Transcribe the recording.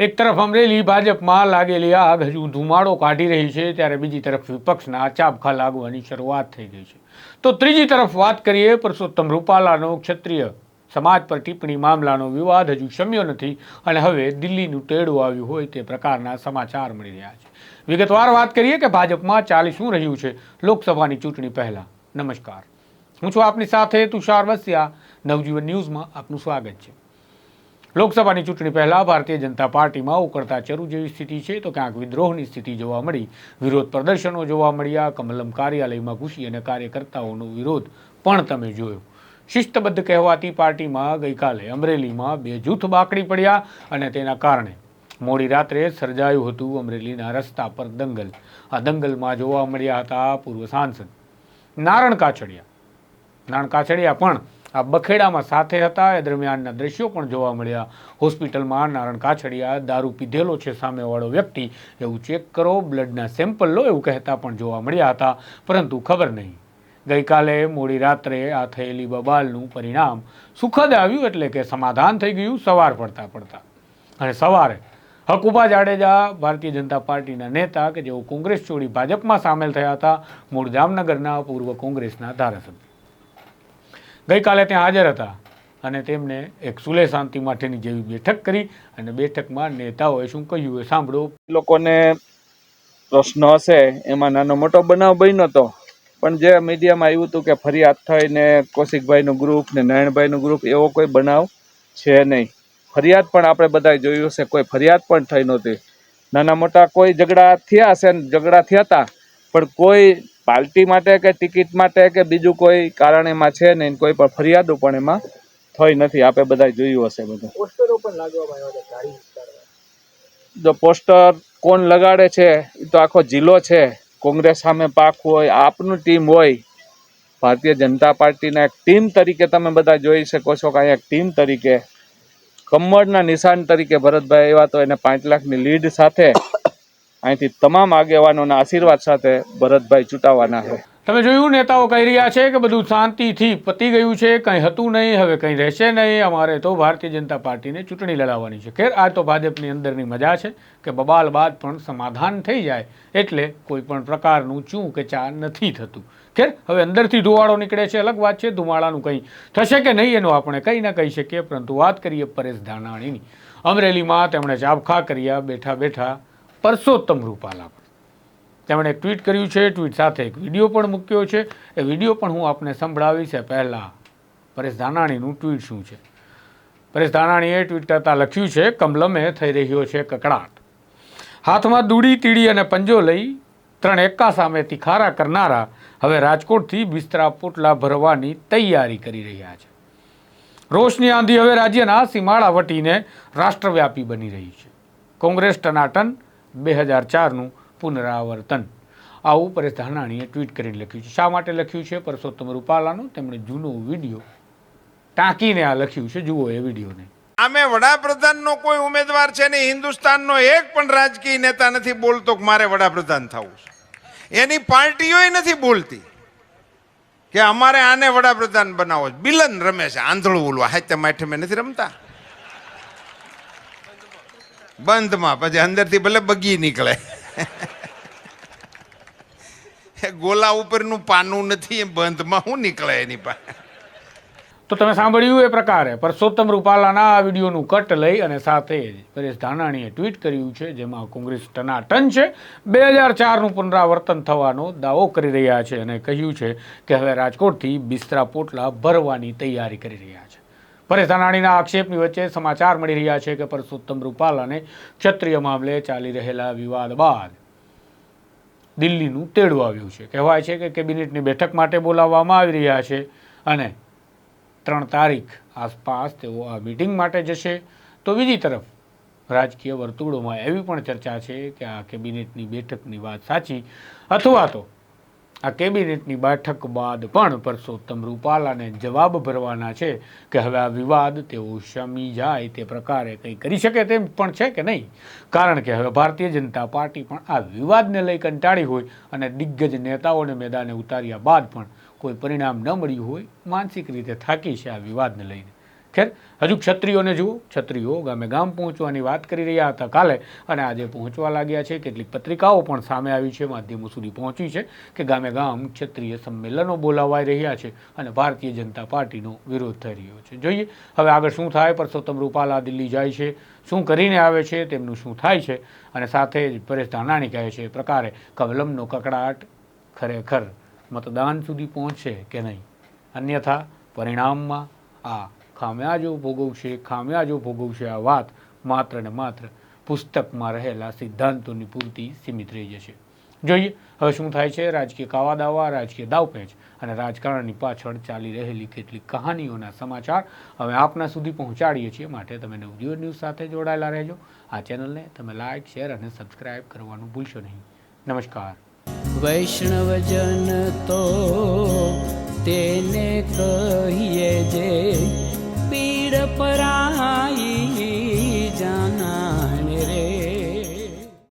એક તરફ અમરેલી ભાજપમાં લાગેલી આગ હજુ ધુમાડો કાઢી રહી છે, ત્યારે બીજી તરફ વિપક્ષના ચાબખા લાગવાની શરૂઆત થઈ ગઈ છે. તો ત્રીજી તરફ વાત કરીએ પરસોત્તમ રૂપાલાનો ક્ષત્રિય સમાજ પર ટિપ્પણી મામલાનો વિવાદ હજુ શમ્યો નથી અને હવે દિલ્હીનું ટેડું આવ્યું હોય તે પ્રકારના સમાચાર મળી રહ્યા છે. વિગતવાર વાત કરીએ કે ભાજપમાં ચાલી શું રહ્યું છે, લોકસભાની ચૂંટણી પહેલા. નમસ્કાર. હું છું આપની સાથે તુષાર વસ્યા. નવજીવન ન્યૂઝમાં આપનું સ્વાગત છે. લોકસભાની ચૂંટણી પહેલાં ભારતીય જનતા પાર્ટીમાં ઉકળતા ચરુ જેવી સ્થિતિ છે તો ક્યાંક વિદ્રોહની સ્થિતિ જોવા મળી. વિરોધ પ્રદર્શનો જોવા મળ્યા, કમલમ કાર્યાલયમાં ઘૂસી અને કાર્યકર્તાઓનો વિરોધ પણ તમે જોયો. શિસ્તબદ્ધ કહેવાતી પાર્ટીમાં ગઈકાલે અમરેલીમાં બે જૂથ બાકડી પડ્યા અને તેના કારણે મોડી રાત્રે સર્જાયું હતું અમરેલીના રસ્તા પર દંગલ. આ દંગલમાં જોવા મળ્યા હતા પૂર્વ સાંસદ. નારણ કાછડિયા. નારણ કાછડિયા પણ આ બખેડામાં સાથે હતા. એ દરમિયાનના દ્રશ્યો પણ જોવા મળ્યા. હોસ્પિટલમાં નારણ કાછડિયા દારૂ પીધેલો છે. સામેવાળો વ્યક્તિ એવું ચેક કરો, બ્લડના સેમ્પલ લો એવું કહેતા પણ જોવા મળ્યા હતા. પરંતુ ખબર નહીં. ગઈકાલે મોડી રાત્રે આ થયેલી બબાલનું પરિણામ સુખદ આવ્યું એટલે કે સમાધાન થઈ ગયું સવાર પડતા પડતા. અને સવારે હકુબા જાડેજા, ભારતીય જનતા પાર્ટીના નેતા કે જેઓ કોંગ્રેસ છોડી ભાજપમાં સામેલ થયા હતા, મૂળ જામનગરના પૂર્વ કોંગ્રેસના ધારાસભ્ય. ગઈકાલે ત્યાં હાજર હતા અને તેમણે એક સુલે શાંતિ માટેની જેવી બેઠક કરી અને બેઠકમાં નેતાઓએ શું કહ્યું એ સાંભળો. લોકોને પ્રશ્ન હશે, એમાં નાનો મોટો બનાવ બન્યો હતો પણ જે મીડિયામાં આવ્યું હતું કે ફરિયાદ થઈને કૌશિકભાઈનું ગ્રુપ ને નારાયણભાઈનું ગ્રુપ એવો કોઈ બનાવ છે નહીં. ફરિયાદ પણ આપણે બધા જોયું હશે, કોઈ ફરિયાદ પણ થઈ નહોતી. નાના મોટા કોઈ ઝઘડા થયા હશે ઝઘડા થયા હતા, પણ કોઈ પાર્ટી માટે કે ટિકિટ માટે કે બીજું કોઈ કારણ એમાં છે નહીં કોઈ પણ ફરિયાદો પણ એમાં થઈ નથી. આપણે બધા જોયું હશે બધું. પોસ્ટરો પણ લાગવામાં આવ્યા હતા જો પોસ્ટર કોણ લગાડે છે એ તો આખો જિલ્લો છે. કોંગ્રેસ સામે પાક હોય આપનું ટીમ હોય. ભારતીય જનતા પાર્ટીના એક ટીમ તરીકે તમે બધા જોઈ શકો છો કે અહીંયા એક ટીમ તરીકે કમળના નિશાન તરીકે ભરતભાઈ એવા તો એને પાંચ લાખની લીડ સાથે અહીંથી તમામ આગેવાનોના આશીર્વાદ સાથે ભરતભાઈ ચૂંટાવાના છે. તમે જોયું, નેતાઓ કહી રહ્યા છે કે બધું શાંતિથી પતી ગયું છે, કંઈ હતું નહીં, હવે કંઈ રહેશે નહીં. અમારે તો ભારતીય જનતા પાર્ટીને ચૂંટણી લડાવવાની છે. ખેર આ તો ભાજપની અંદરની મજા છે કે બબાલ બાદ પણ સમાધાન થઈ જાય એટલે કોઈ પણ પ્રકારનું ચૂં કે ચા નથી થતું. ખેર, હવે અંદરથી ધુવાળો નીકળે છે. અલગ વાત છે, ધુમાડાનું કંઈ થશે કે નહીં એનું આપણે કંઈ ના કહી શકીએ, પરંતુ વાત કરીએ પરેશ ધાનાણીની. અમરેલીમાં તેમણે ચાબખા કર્યા, બેઠા બેઠા પરસોત્તમ રૂપાલા પર તેમણે ટ્વીટ કર્યું છે, ટ્વીટ સાથે એક વીડિયો પણ મૂક્યો છે. એ વીડિયો પણ હું આપને સંભળાવીશ. એ પહેલાં પરેશ ધાનાણીનું ટ્વીટ શું છે? પરેશ ધાનાણીએ ટ્વીટ કરતાં લખ્યું છે, કમલમે થઈ રહ્યો છે કકડાટ. હાથમાં દૂડી, તીડી અને પંજો લઈ ત્રણ એકા સામે તિખારા કરનારા હવે રાજકોટથી બિસ્તરા પોટલા ભરવાની તૈયારી કરી રહ્યા છે. રોષની આંધી હવે રાજ્યના સીમાડા વટીને રાષ્ટ્રવ્યાપી બની રહી છે. કોંગ્રેસ ટનાટન બે હજાર ચારનું પુનરાવર્તન. આવું પરેશ ધાનાણીએ ટ્વીટ કરીને લખ્યું છે. શા માટે લખ્યું છે? પરસોત્તમ રૂપાલાનું તેમણે જૂનો વીડિયો ટાંકીને આ લખ્યું છે. જુઓ એ વિડીયોને. આમે વડાપ્રધાનનો કોઈ ઉમેદવાર છે ને હિન્દુસ્તાનનો એક પણ રાજકીય નેતા નથી બોલતો કે મારે વડાપ્રધાન થવું છે. એની પાર્ટીઓય નથી બોલતી કે અમારે આને વડાપ્રધાન બનાવો છે. બિલન રમે છે. આંધળું ઓલું. હાથે માઠે મેં નથી રમતા. બંધમાં, પછી અંદરથી ભલે બગી નીકળે. ગોલા ઉપરનું પાનું નથી, એ બંધમાં શું નીકળે એની પાસે તો તમે સાંભળ્યું એ પ્રકારે, પરસોત્તમ રૂપાલાના આ વિડીયોનું કટ લઈ અને સાથે જ પરેશ ધાનાણીએ ટ્વીટ કર્યું છે, જેમાં કોંગ્રેસ ટનાટન છે. બે હજાર ચારનું પુનરાવર્તન થવાનો દાવો કરી રહ્યા છે અને કહ્યું છે કે હવે રાજકોટથી બિસ્તરા પોટલા ભરવાની તૈયારી કરી રહ્યા છે. પરેશ આક્ષેપની વચ્ચે સમાચાર મળી રહ્યા છે કે પરસોત્તમ રૂપાલાને ક્ષત્રિય મામલે ચાલી રહેલા વિવાદ બાદ દિલ્હીનું તેડું આવ્યું છે. કહેવાય છે કે કેબિનેટની બેઠક માટે બોલાવવામાં આવી રહ્યા છે અને ત્રણ તારીખ આસપાસ તેઓ આ મિટિંગ માટે જશે. તો બીજી તરફ રાજકીય વર્તુળોમાં એવી પણ ચર્ચા છે કે આ કેબિનેટની બેઠકની વાત સાચી અથવા તો આ કેબિનેટની બેઠક બાદ પણ પરસોત્તમ રૂપાલાને જવાબ ભરવાના છે કે હવે આ વિવાદ તેઓ શમી જાય તે પ્રકારે કંઈ કરી શકે તેમ પણ છે કે નહીં? કારણ કે હવે ભારતીય જનતા પાર્ટી પણ આ વિવાદને લઈ કંટાળી હોય અને દિગ્ગજ નેતાઓને મેદાને ઉતાર્યા બાદ પણ કોઈ પરિણામ ન મળ્યું હોય, માનસિક રીતે થાકી છે આ વિવાદને લઈને. ખેર, હજુ ક્ષત્રિયોને જુઓ. ક્ષત્રિયો ગામે ગામ પહોંચવાની વાત કરી રહ્યા હતા કાલે અને આજે પહોંચવા લાગ્યા છે. કેટલીક પત્રિકાઓ પણ સામે આવી છે. માધ્યમો સુધી પહોંચી છે કે ગામે ગામ ક્ષત્રિય સંમેલનો બોલાવાઈ રહ્યા છે અને ભારતીય જનતા પાર્ટીનો વિરોધ થઈ રહ્યો છે. જોઈએ, હવે આગળ શું થાય? પરસોત્તમ રૂપાલા દિલ્હી જાય છે. શું કરીને આવે છે? તેમનું શું થાય છે? અને સાથે જ પરેશ ધાનાણી કહે છે, પ્રકારે કવલમનો કકડાટ ખરેખર મતદાન સુધી પહોંચશે કે નહીં? અન્યથા પરિણામમાં આ ખામિયાજો ભોગવશે ખામિયાજો ભોગવશે આ વાત માત્ર ને માત્ર પુસ્તકમાં રહેલા સિદ્ધાંતોની પૂરતી સીમિત રહી જશે. જોઈએ, હવે શું થાય છે? રાજકીય કાવા દાવા રાજકીય દાવપેચ અને રાજકારણની પાછળ ચાલી રહેલી કેટલીક કહાનીઓના સમાચાર હવે આપના સુધી પહોંચાડીએ છીએ. માટે તમે નવજીવન ન્યૂઝ સાથે જોડાયેલા રહેજો. આ ચેનલને તમે લાઇક શેર અને સબસ્ક્રાઇબ કરવાનું ભૂલશો નહીં. નમસ્કાર. વૈષ્ણવજન તો